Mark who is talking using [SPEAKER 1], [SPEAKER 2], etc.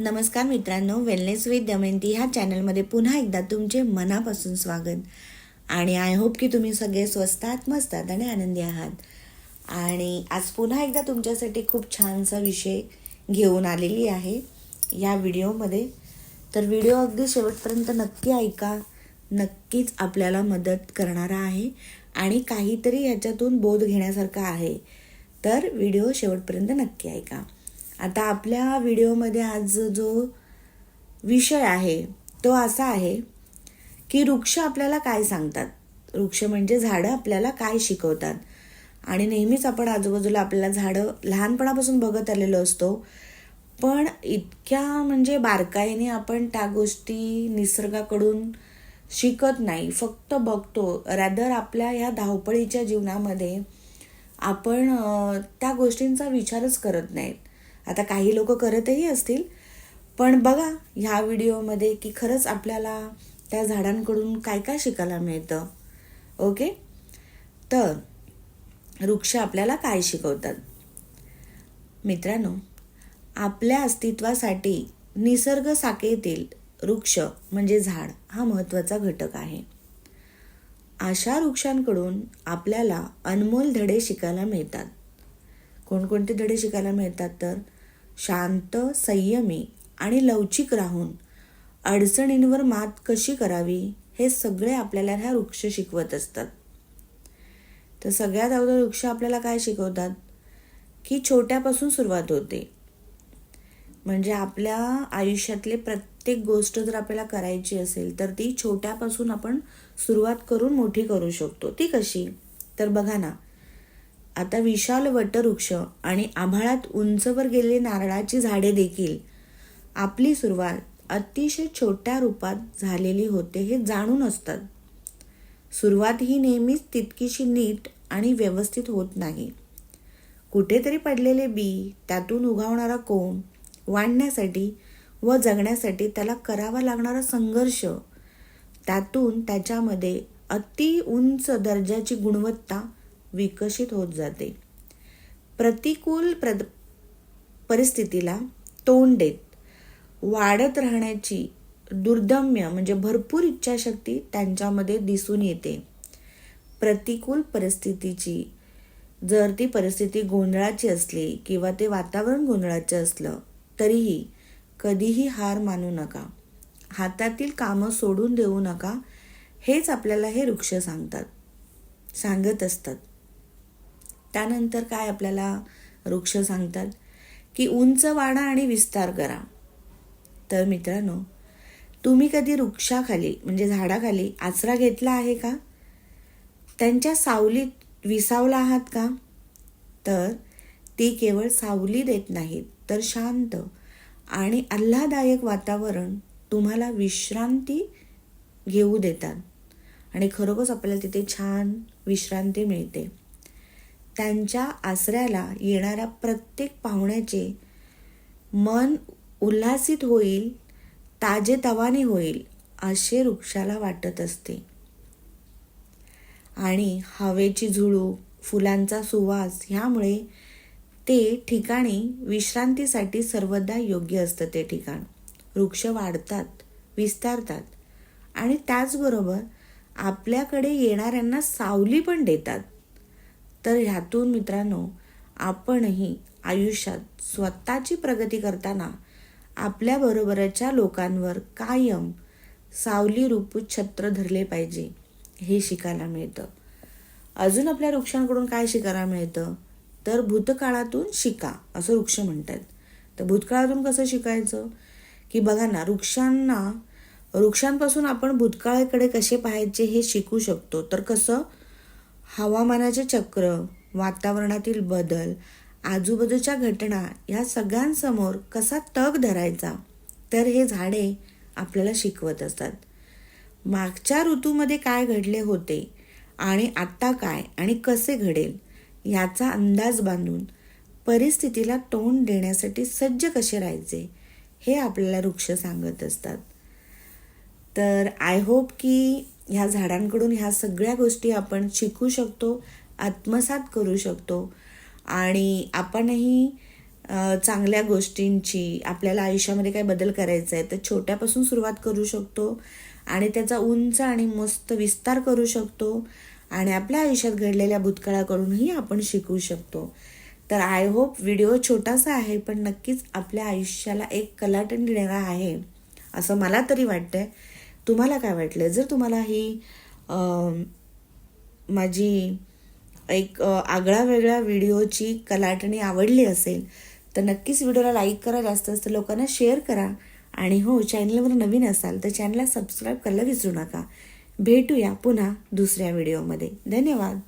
[SPEAKER 1] नमस्कार मित्रांनो wellness with Damayanti ह्या चॅनलमध्ये पुन्हा एकदा तुमचे मनापासून स्वागत. आणि आय होप की तुम्ही सगळे स्वस्तात मस्तात आणि आनंदी आहात. आणि आज पुन्हा एकदा तुमच्यासाठी खूप छानसा विषय घेऊन आलेली आहे या व्हिडिओमध्ये. तर व्हिडिओ अगदी शेवटपर्यंत नक्की ऐका नक्कीच आपल्याला मदत करणारा आहे आणि काहीतरी ह्याच्यातून बोध घेण्यासारखा आहे. तर व्हिडिओ शेवटपर्यंत नक्की ऐका. आता आपल्या व्हिडिओमध्ये आज जो विषय आहे तो असा आहे की वृक्ष आपल्याला काय सांगतात? वृक्ष म्हणजे झाडं आपल्याला काय शिकवतात? आणि नेहमीच आपण आजूबाजूला आपल्याला झाडं लहानपणापासून बघत आलेलो असतो पण इतक्या म्हणजे बारकाईने आपण त्या गोष्टी निसर्गाकडून शिकत नाही फक्त बघतो. रॅदर आपल्या ह्या धावपळीच्या जीवनामध्ये आपण त्या गोष्टींचा विचारच करत नाहीत. आता काही लोक करतही असतील. पण बघा ह्या व्हिडिओमध्ये की खरंच आपल्याला त्या झाडांकडून काय काय शिकायला मिळतं. ओके? तर वृक्ष आपल्याला काय शिकवतात? मित्रांनो आपल्या अस्तित्वासाठी निसर्ग साखेतील वृक्ष म्हणजे झाड हा महत्त्वाचा घटक आहे. अशा वृक्षांकडून आपल्याला अनमोल धडे शिकायला मिळतात. कोणकोणते धडे शिकायला मिळतात तर? शांत संयमी आणि लवचिक राहून अडचणींवर मात कशी करावी हे सगळे आपल्याला ह्या वृक्ष शिकवत असतात. तर सगळ्यात अगोदर वृक्ष आपल्याला काय शिकवतात? की छोट्यापासून सुरुवात होते. म्हणजे आपल्या आयुष्यातले प्रत्येक गोष्ट जर आपल्याला करायची असेल तर ती छोट्यापासून आपण सुरुवात करून मोठी करू शकतो. ती कशी? तर बघा ना आता विशाल वटवृक्ष आणि आभाळात उंचवर गेलेले नारळाची झाडे देखील आपली सुरुवात अतिशय छोट्या रूपात झालेली होते हे जाणून असतात. सुरुवात ही नेहमीच तितकीशी नीट आणि व्यवस्थित होत नाही. कुठेतरी पडलेले बी त्यातून उगावणारा कोंब वाढण्यासाठी व जगण्यासाठी त्याला करावा लागणारा संघर्ष त्यातून त्याच्यामध्ये अति उंच दर्जाची गुणवत्ता विकसित होत जाते. प्रतिकूल प्रद परिस्थितीला तोंड देत वाढत राहण्याची दुर्दम्य म्हणजे भरपूर इच्छाशक्ती त्यांच्यामध्ये दिसून येते. प्रतिकूल परिस्थितीची जर ती परिस्थिती गोंधळाची असली किंवा ते वातावरण गोंधळाचे असलं तरीही कधीही हार मानू नका. हातातील कामं सोडून देऊ नका हेच आपल्याला हे वृक्ष सांगतात सांगत असतात. त्यानंतर काय आपल्याला वृक्ष सांगतात? की उंच वाढा आणि विस्तार करा. तर मित्रांनो तुम्ही कधी वृक्षाखाली म्हणजे झाडाखाली आचरा घेतला आहे का? त्यांच्या सावलीत विसावला आहात का? तर ती केवळ सावली देत नाहीत तर शांत आणि आल्हादायक वातावरण तुम्हाला विश्रांती घेऊ देतात. आणि खरोखरच आपल्याला तिथे छान विश्रांती मिळते. त्यांच्या आसऱ्याला येणाऱ्या प्रत्येक पाहुण्याचे मन उल्हासित होईल ताजेतवाने होईल असे वृक्षाला वाटत असते. आणि हवेची झुळूक फुलांचा सुवास ह्यामुळे ते ठिकाणी विश्रांतीसाठी सर्वदा योग्य असतं ते ठिकाण. वृक्ष वाढतात विस्तारतात आणि त्याचबरोबर आपल्याकडे येणाऱ्यांना सावली पण देतात. तर ह्यातून मित्रांनो आपणही आयुष्यात स्वतःची प्रगती करताना आपल्याबरोबरच्या लोकांवर कायम सावली रूप छत्र धरले पाहिजे हे शिकायला मिळतं. अजून आपल्या वृक्षांकडून काय शिकायला मिळतं? तर भूतकाळातून शिका असं वृक्ष म्हणतात. तर भूतकाळातून कसं शिकायचं? की बघा ना वृक्षांना वृक्षांपासून आपण भूतकाळाकडे कसे पाहायचे हे शिकू शकतो. तर कसं? हवामानाचे चक्र वातावरणातील बदल आजूबाजूच्या घटना ह्या सगळ्यांसमोर कसा तग धरायचा? तर हे झाडे आपल्याला शिकवत असतात. मागच्या ऋतूमध्ये काय घडले होते आणि आत्ता काय आणि कसे घडेल याचा अंदाज बांधून परिस्थितीला तोंड देण्यासाठी सज्ज कसे राहायचे हे आपल्याला वृक्ष सांगत असतात. तर आय होप की ह्या झाडांकडून ह्या सगळ्या गोष्टी आपण शिकू शकतो आत्मसात करू शकतो. आणि आपणही चांगल्या गोष्टींची आपल्याला आयुष्यामध्ये काय बदल करायचा आहे तर छोट्यापासून सुरुवात करू शकतो. आणि त्याचा उंच आणि मस्त विस्तार करू शकतो. आणि आपल्या आयुष्यात घडलेल्या भूतकाळाकडूनही आपण शिकू शकतो. तर आय होप व्हिडिओ छोटासा आहे पण नक्कीच आपल्या आयुष्याला एक कलाटण देणारा आहे असं मला तरी वाटतंय. तुम्हाला काय वाटलं? जर तुम्हाला ही माझी एक आगळा वेगळ्या व्हिडिओची कलाटणी आवडली असेल तर नक्कीच व्हिडिओला लाईक करा जास्त जास्त लोकांना शेअर करा. आणि हो चॅनलवर नवीन असाल तर चॅनलला सबस्क्राईब करायला विसरू नका. भेटूया पुन्हा दुसऱ्या व्हिडिओमध्ये. धन्यवाद.